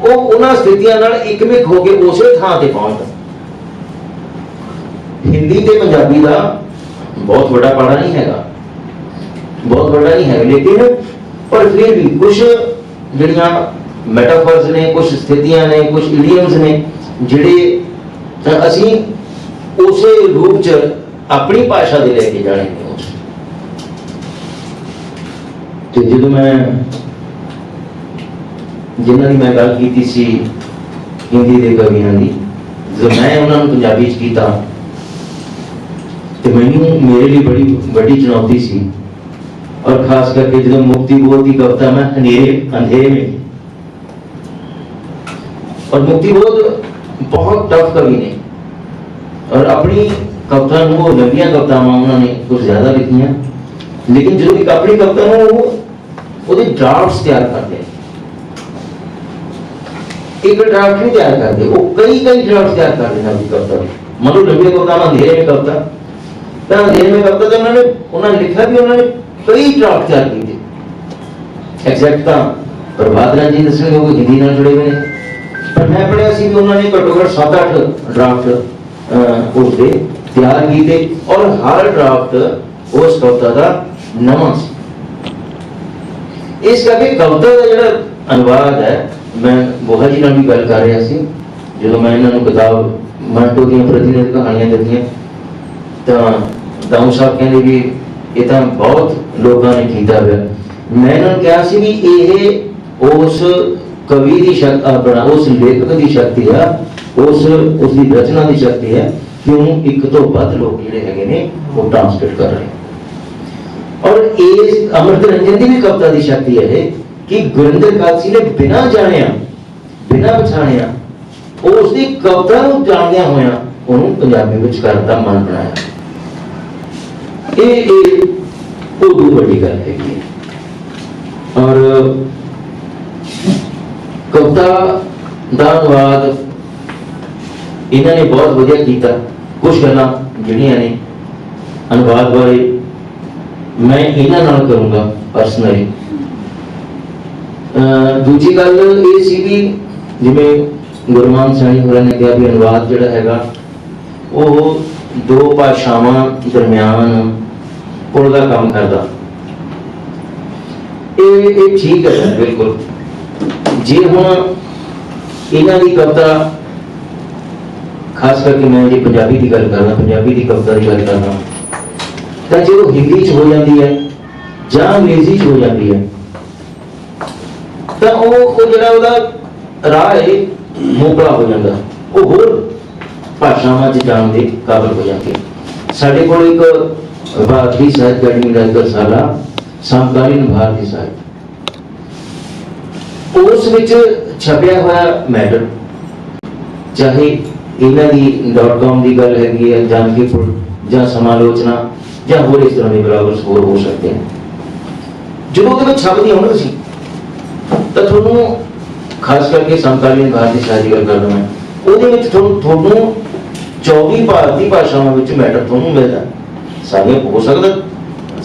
ਉਹ ਉਹਨਾਂ ਸਥਿਤੀਆਂ ਨਾਲ ਇਕਮਿਕ ਹੋ ਕੇ ਉਸੇ ਥਾਂ ਤੇ ਪਹੁੰਚਦਾ ਹਿੰਦੀ ਤੇ ਪੰਜਾਬੀ ਦਾ ਬਹੁਤ ਵੱਡਾ ਪਾੜਾ ਨਹੀਂ ਹੈਗਾ। ਬਹੁਤ ਵੱਡਾ ਨਹੀਂ ਹੈ ਲੇਕਿਨ, ਪਰ ਫਿਰ ਵੀ ਕੁਝ ਜਿਹੜੀਆਂ ਮੈਟਾਫਰਸ ਨੇ ਕੁਝ ਸਥਿਤੀਆਂ ਨੇ ਕੁਝ ਇਡੀਅਮਸ ਨੇ, ਜਿਹੜੇ ਅਸੀਂ ਉਸੇ ਰੂਪ ਚ ਆਪਣੀ ਭਾਸ਼ਾ ਦੇ ਲੈ ਕੇ ਜਾਣੇ ਨੇ। ਤੇ ਜਦੋਂ ਮੈਂ ਜਿਨ੍ਹਾਂ ਦੀ ਮੈਂ ਗੱਲ ਕੀਤੀ ਸੀ ਹਿੰਦੀ ਦੇ ਕਵੀਆਂ ਦੀ, ਜਦੋਂ ਮੈਂ ਉਹਨਾਂ ਨੂੰ ਪੰਜਾਬੀ ਚ ਕੀਤਾ, ਤੇ ਮੈਨੂੰ ਮੇਰੇ ਲਈ ਬੜੀ ਵੱਡੀ ਚੁਣੌਤੀ ਸੀ اور خاص کر کے جب مکتی بودھ کی کبتا میں اندھیرے اندھیرے میں اور مکتی بودھ بہت ٹف کبھی نے اور اپنی کبتا وہ لمبیاں کبتا انہوں نے کچھ زیادہ لکھی ہیں۔ لیکن جو اپنی کبتا وہ وہ ڈرافٹس تیار کر دے ایک ڈرافٹ نہیں تیار کر دے وہ کئی کئی ڈرافٹ تیار کر دینا اپنی کبتا مطلب لمبی کبتا اندھیرے میں کبتا اندھیرے میں کبتا تو انہوں نے انہوں نے لکھا بھی، انہوں نے ਵੀ ਉਹਨਾਂ ਨੇ ਕਈ ਡਰਾਫਟ ਤਿਆਰ ਕੀਤੇ। ਐਗਜ਼ੈਕਟ ਤਾਂ ਪ੍ਰਭਾਦਰਾ ਜੀ ਦੱਸਣਗੇ ਉਹ ਹਿੰਦੀ ਨਾਲ ਜੁੜੇ ਹੋਏ ਨੇ। ਪਰ ਮੈਂ ਪੜਿਆ ਸੀ ਕਿ ਉਹਨਾਂ ਨੇ ਘੱਟੋ ਘੱਟ 7-8 ਡਰਾਫਟ ਉਸ ਦੇ ਤਿਆਰ ਕੀਤੇ ਔਰ ਹਰ ਡਰਾਫਟ ਉਸ ਕਵਿਤਾ ਦਾ ਨਵਾਂ ਸੀ। ਇਸ ਕਰਕੇ ਕਵਿਤਾ ਦਾ ਜਿਹੜਾ ਅਨੁਵਾਦ ਹੈ, ਮੈਂ ਬੋਹਾ ਜੀ ਨਾਲ ਵੀ ਗੱਲ ਕਰ ਰਿਹਾ ਸੀ। ਜਦੋਂ ਮੈਂ ਇਹਨਾਂ ਨੂੰ ਕਿਤਾਬ ਮੰਟੋ ਦੀਆਂ ਪ੍ਰਤੀਨਿਧ ਕਹਾਣੀਆਂ ਦਿੱਤੀਆਂ, ਤਾਂ ਦਾਊ ਸਾਹਿਬ ਕਹਿੰਦੇ ਵੀ ਇਹ ਤਾਂ ਬਹੁਤ ਲੋਕਾਂ ਨੇ ਕੀਤਾ ਹੋਇਆ। ਮੈਂ ਇਹਨਾਂ ਨੂੰ ਕਿਹਾ ਸੀ ਵੀ ਇਹ ਉਸ ਕਵੀ ਦੀ ਸ਼ਕਤੀ ਆਪਣਾ ਉਸ ਲੇਖਕ ਦੀ ਸ਼ਕਤੀ ਆ, ਉਸ ਉਸ ਦੀ ਰਚਨਾ ਦੀ ਸ਼ਕਤੀ ਹੈ ਕਿ ਉਹਨੂੰ ਇੱਕ ਤੋਂ ਵੱਧ ਲੋਕ ਜਿਹੜੇ ਹੈਗੇ ਨੇ, ਉਹ ਟ੍ਰਾਂਸਲੇਟ ਕਰ ਰਹੇ ਔਰ ਇਸ ਅਮਰਤ ਰੰਜਨ ਦੀ ਵੀ ਕਵਿਤਾ ਦੀ ਸ਼ਕਤੀ ਹੈ ਇਹ, ਕਿ ਗੁਰਿੰਦਰ ਕਾਲਸੀ ਨੇ ਬਿਨਾਂ ਜਾਣਿਆ, ਬਿਨਾਂ ਪਛਾਣਿਆ ਉਹ ਉਸ ਦੀ ਕਵਿਤਾ ਨੂੰ ਜਾਣਦਿਆਂ ਹੋਇਆ ਉਹਨੂੰ ਪੰਜਾਬੀ ਵਿੱਚ ਕਰਨ ਦਾ ਮਨ ਬਣਾਇਆ। ਇਹ ਇਹ ਉਦੋਂ ਵੱਡੀ ਗੱਲ ਹੈਗੀ ਹੈ। ਔਰ ਕਵਿਤਾ ਦਾ ਅਨੁਵਾਦ ਇਹਨਾਂ ਨੇ ਬਹੁਤ ਵਧੀਆ ਕੀਤਾ। ਕੁਝ ਗੱਲਾਂ ਜਿਹੜੀਆਂ ਨੇ ਅਨੁਵਾਦ ਬਾਰੇ ਮੈਂ ਇਹਨਾਂ ਨਾਲ ਕਰੂੰਗਾ ਪਰਸਨਲੀ ਦੂਜੀ ਗੱਲ ਇਹ ਸੀ ਵੀ ਜਿਵੇਂ ਗੁਰਮਾਨ ਸਾਣੀ ਹੋਰਾਂ ਨੇ ਕਿਹਾ ਵੀ ਅਨੁਵਾਦ ਜਿਹੜਾ ਹੈਗਾ, ਉਹ ਦੋ ਭਾਸ਼ਾਵਾਂ ਦਰਮਿਆਨ ਪੁਲ ਦਾ ਕੰਮ ਕਰਦਾ। ਇਹ ਇਹ ਠੀਕ ਹੈ ਬਿਲਕੁਲ। ਜੇ ਹੁਣ ਇਹਨਾਂ ਦੀ ਕਵਿਤਾ, ਖਾਸ ਕਰਕੇ ਮੈਂ ਜੇ ਪੰਜਾਬੀ ਦੀ ਗੱਲ ਕਰਦਾ, ਪੰਜਾਬੀ ਦੀ ਕਵਿਤਾ ਦੀ ਗੱਲ ਕਰਦਾ, ਤਾਂ ਜਦੋਂ ਹਿੰਦੀ ਚ ਹੋ ਜਾਂਦੀ ਹੈ ਜਾਂ ਅੰਗਰੇਜ਼ੀ ਚ ਹੋ ਜਾਂਦੀ ਹੈ, ਤਾਂ ਉਹ ਉਹ ਜਿਹੜਾ ਉਹਦਾ ਰਾਹ ਹੈ, ਮੋਕਲਾ ਹੋ ਜਾਂਦਾ। ਉਹ ਹੋਰ ਭਾਸ਼ਾਵਾਂ 'ਚ ਜਾਣ ਦੇ ਕਾਬਿਲ ਹੋ ਜਾਂਦੇ। ਸਾਡੇ ਕੋਲ ਇੱਕ ਭਾਰਤੀ ਸਾਹਿਤ ਅਕੈਡਮੀ ਦਾ ਸਮਕਾਲੀਨ ਭਾਰਤੀ ਸਾਹਿਤ ਉਸ ਵਿੱਚ ਛਪਿਆ ਹੋਇਆ ਮੈਟਰ ਚਾਹੇ ਇਹਨਾਂ ਦੀ .com ਦੀ ਗੱਲ ਹੈਗੀ ਹੈ ਜਾਨਕੀਪੁਰ ਜਾਂ ਸਮਾਲੋਚਨਾ ਜਾਂ ਹੋਰ ਇਸ ਤਰ੍ਹਾਂ ਦੇ ਬਲਾਗਰਸ ਹੋਰ ਹੋ ਸਕਦੇ ਹਨ ਜਦੋਂ ਉਹਦੇ ਵਿੱਚ ਛਪਦੀ ਹੋਣ ਸੀ ਤਾਂ ਤੁਹਾਨੂੰ ਖਾਸ ਕਰਕੇ ਸਮਕਾਲੀਨ ਭਾਰਤੀ ਸਾਹਿਤ ਦੀ ਗੱਲ ਕਰਦਾ ਮੈਂ ਉਹਦੇ ਵਿੱਚ ਤੁਹਾਨੂੰ ਤੁਹਾਨੂੰ 24 ਭਾਰਤੀ ਭਾਸ਼ਾਵਾਂ ਵਿੱਚ ਮੈਟਰ ਤੁਹਾਨੂੰ ਮਿਲਦਾ ਸਾਰੀਆਂ ਹੋ ਸਕਦਾ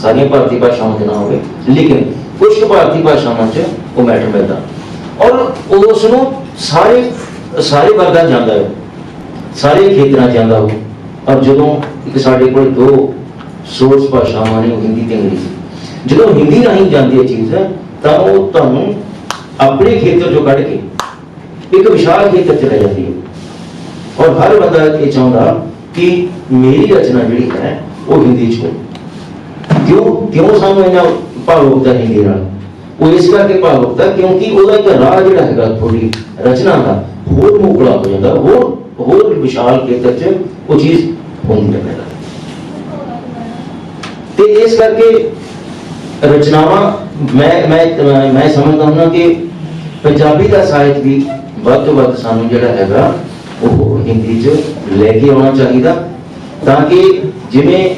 ਸਾਰੀਆਂ ਭਾਰਤੀ ਭਾਸ਼ਾਵਾਂ 'ਚ ਨਾ ਹੋਵੇ, ਲੇਕਿਨ ਕੁਝ ਭਾਰਤੀ ਭਾਸ਼ਾਵਾਂ 'ਚ ਉਹ ਮੈਟਰ ਮਿਲਦਾ ਔਰ ਉਸ ਨੂੰ ਸਾਰੇ ਸਾਰੇ ਵਰਗਾਂ ਜਾਂਦਾ ਹੈ। ਸਾਰੇ ਖੇਤਰਾਂ 'ਚ ਜਾਂਦਾ ਉਹ ਔਰ ਜਦੋਂ ਇੱਕ ਸਾਡੇ ਕੋਲ ਦੋ ਸੋਰਸ ਭਾਸ਼ਾਵਾਂ ਨੇ ਹਿੰਦੀ ਤੇ ਅੰਗਰੇਜ਼ੀ। ਜਦੋਂ ਹਿੰਦੀ ਰਾਹੀਂ ਜਾਂਦੀ ਇਹ ਚੀਜ਼ ਤਾਂ ਉਹ ਤੁਹਾਨੂੰ ਆਪਣੇ ਖੇਤਰ ਚੋਂ ਕੱਢ ਕੇ ਇੱਕ ਵਿਸ਼ਾਲ ਖੇਤਰ ਚ ਲੈ ਜਾਂਦੀ ਹੈ। ਔਰ ਹਰ ਬੰਦਾ ਇਹ ਚਾਹੁੰਦਾ ਕਿ ਮੇਰੀ ਰਚਨਾ ਜਿਹੜੀ ਹੈ ਉਹ ਹਿੰਦੀ ਚ ਹੋ ਕਿਉਂ ਕਿਉਂ ਸਾਨੂੰ ਇਹਨਾਂ ਭਾਵੁਕਤਾ ਹਿੰਦੀ ਨਾਲ ਉਹ ਇਸ ਕਰਕੇ ਭਾਵੁਕਤਾ ਕਿਉਂਕਿ ਉਹਦਾ ਇੱਕ ਰਾਹ ਜਿਹੜਾ ਹੈਗਾ ਥੋੜੀ ਰਚਨਾ ਦਾ ਹੋਰ ਮੁਕਲਾ ਹੋ ਜਾਂਦਾ, ਹੋਰ ਹੋਰ ਵਿਸ਼ਾਲ ਖੇਤਰ ਚ ਉਹ ਚੀਜ਼ ਹੁੰਦੀ ਹੈ। ਤੇ ਇਸ ਕਰਕੇ ਰਚਨਾਵਾਂ, ਮੈਂ ਮੈਂ ਮੈਂ ਸਮਝਦਾ ਹਾਂ ਕਿ ਪੰਜਾਬੀ ਦਾ ਸਾਹਿਤ ਵੀ ਵੱਧ ਤੋਂ ਵੱਧ ਸਾਨੂੰ ਜਿਹੜਾ ਹੈਗਾ ਉਹ ਹਿੰਦੀ 'ਚ ਲੈ ਕੇ ਆਉਣਾ ਚਾਹੀਦਾ ਤਾਂ ਕਿ ਜਿਵੇਂ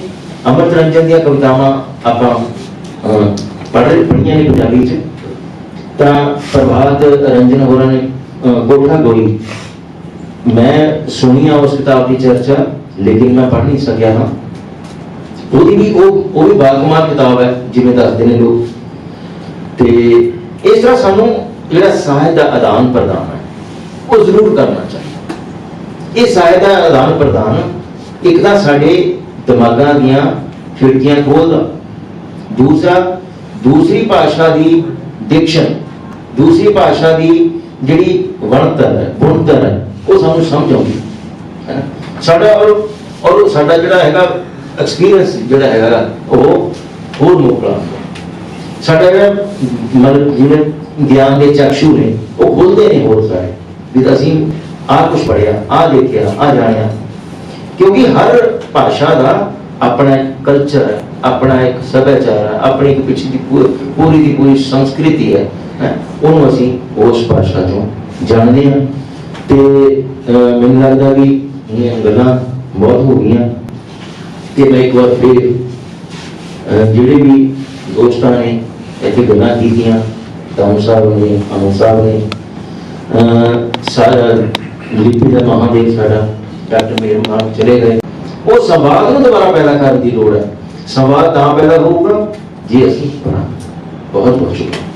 ਅਮਰਤ ਰੰਜਨ ਦੀਆਂ ਕਵਿਤਾਵਾਂ ਆਪਾਂ ਅਹ, ਪੜ੍ਹ ਰਹੇ ਪੜ੍ਹੀਆਂ ਨੇ ਪੰਜਾਬੀ 'ਚ ਤਾਂ ਪ੍ਰਭਾਤ ਰੰਜਨ ਹੋਰਾਂ ਨੇ ਕੋਠਾ ਗੋਰੀ ਮੈਂ ਸੁਣੀ ਉਸ ਕਿਤਾਬ ਦੀ ਚਰਚਾ ਲੇਕਿਨ ਮੈਂ ਪੜ੍ਹ ਨਹੀਂ ਸਕਿਆ ਹਾਂ। ਉਹਦੀ ਵੀ ਉਹ ਉਹ ਵੀ ਬਾਕਮਾਲ ਕਿਤਾਬ ਹੈ ਜਿਵੇਂ ਦੱਸਦੇ ਨੇ ਲੋਕ। ਤੇ ਇਸ ਤਰ੍ਹਾਂ ਸਾਨੂੰ ਜਿਹੜਾ ਸਾਹਿਤ ਦਾ ਆਦਾਨ ਪ੍ਰਦਾਨ ਹੈ ਉਹ ਜ਼ਰੂਰ ਕਰਨਾ ਚਾਹੀਦਾ। ਇਹ ਸਾਹਿਤ ਦਾ ਆਦਾਨ ਪ੍ਰਦਾਨ ਇੱਕ ਤਾਂ ਸਾਡੇ ਦਿਮਾਗਾਂ ਦੀਆਂ ਖਿੜਕੀਆਂ ਖੋਲਦਾ ਦੂਸਰਾ, ਦੂਸਰੀ ਭਾਸ਼ਾ ਦੀ ਡਿਕਸ਼ਨ ਦੂਸਰੀ ਭਾਸ਼ਾ ਦੀ ਜਿਹੜੀ ਬਣਤਰ ਹੈ ਬਣਤਰ ਹੈ, ਉਹ ਸਾਨੂੰ ਸਮਝ ਆਉਂਦੀ ਹੈ। ਸਾਡਾ ਔਰ ਔਰ ਸਾਡਾ ਜਿਹੜਾ ਹੈਗਾ ਐਕਸਪੀਰੀਅੰਸ ਜਿਹੜਾ ਹੈਗਾ, ਉਹ ਹੋਰ ਮੋਕਲਾ ਸਾਡਾ ਜਿਹੜਾ ਮਤਲਬ ਜਿਹੜੇ ਗਿਆਨ ਦੇ ਚਕਸ਼ੂ ਨੇ, ਉਹ ਖੁੱਲਦੇ ਨੇ ਹੋਰ ਸਾਰੇ। ਵੀ ਅਸੀਂ ਆ ਕੁਝ ਪੜਿਆ ਆ ਦੇਖਿਆ ਆ ਜਾਣਿਆ। ਕਿਉਂਕਿ ਹਰ ਭਾਸ਼ਾ ਦਾ ਆਪਣਾ ਕਲਚਰ ਹੈ, ਆਪਣਾ ਇੱਕ ਸੱਭਿਆਚਾਰ ਹੈ, ਆਪਣੀ ਇੱਕ ਪਿੱਛੇ ਦੀ ਪੂਰੀ ਦੀ ਪੂਰੀ ਸੰਸਕ੍ਰਿਤੀ ਹੈ ਉਹਨੂੰ ਅਸੀਂ ਉਸ ਭਾਸ਼ਾ ਤੋਂ ਜਾਣਦੇ ਹਾਂ। ਤੇ ਮੈਨੂੰ ਲੱਗਦਾ ਵੀ ਇਹ ਗੱਲਾਂ ਬਹੁਤ ਹੋ ਗਈਆਂ। ਤੇ ਮੈਂ ਇੱਕ ਵਾਰ ਫਿਰ ਜਿਹੜੇ ਵੀ ਦੋਸਤਾਂ ਨੇ ਇੱਥੇ ਗੱਲਾਂ ਕੀਤੀਆਂ ਤਾਂ ਸਾਹਿਬ ਨੇ ਅਨੂ ਸਾਹਿਬ ਨੇ ਸਾਰਾ ਲਿਪੀ ਦਾ ਮਹਾਦੇਵ ਸਾਡਾ ਡਾਕਟਰ ਮੇਰ ਮਾਨ ਚਲੇ ਗਏ ਉਹ ਸੰਵਾਦ ਨੂੰ ਦੁਬਾਰਾ ਪੈਦਾ ਕਰਨ ਦੀ ਲੋੜ ਹੈ। ਸੰਵਾਦ ਤਾਂ ਪੈਦਾ ਹੋਊਗਾ, ਜੇ ਅਸੀਂ ਪੜਾਂਗੇ ਬਹੁਤ ਬਹੁਤ ਸ਼ੁਕਰੀਆ।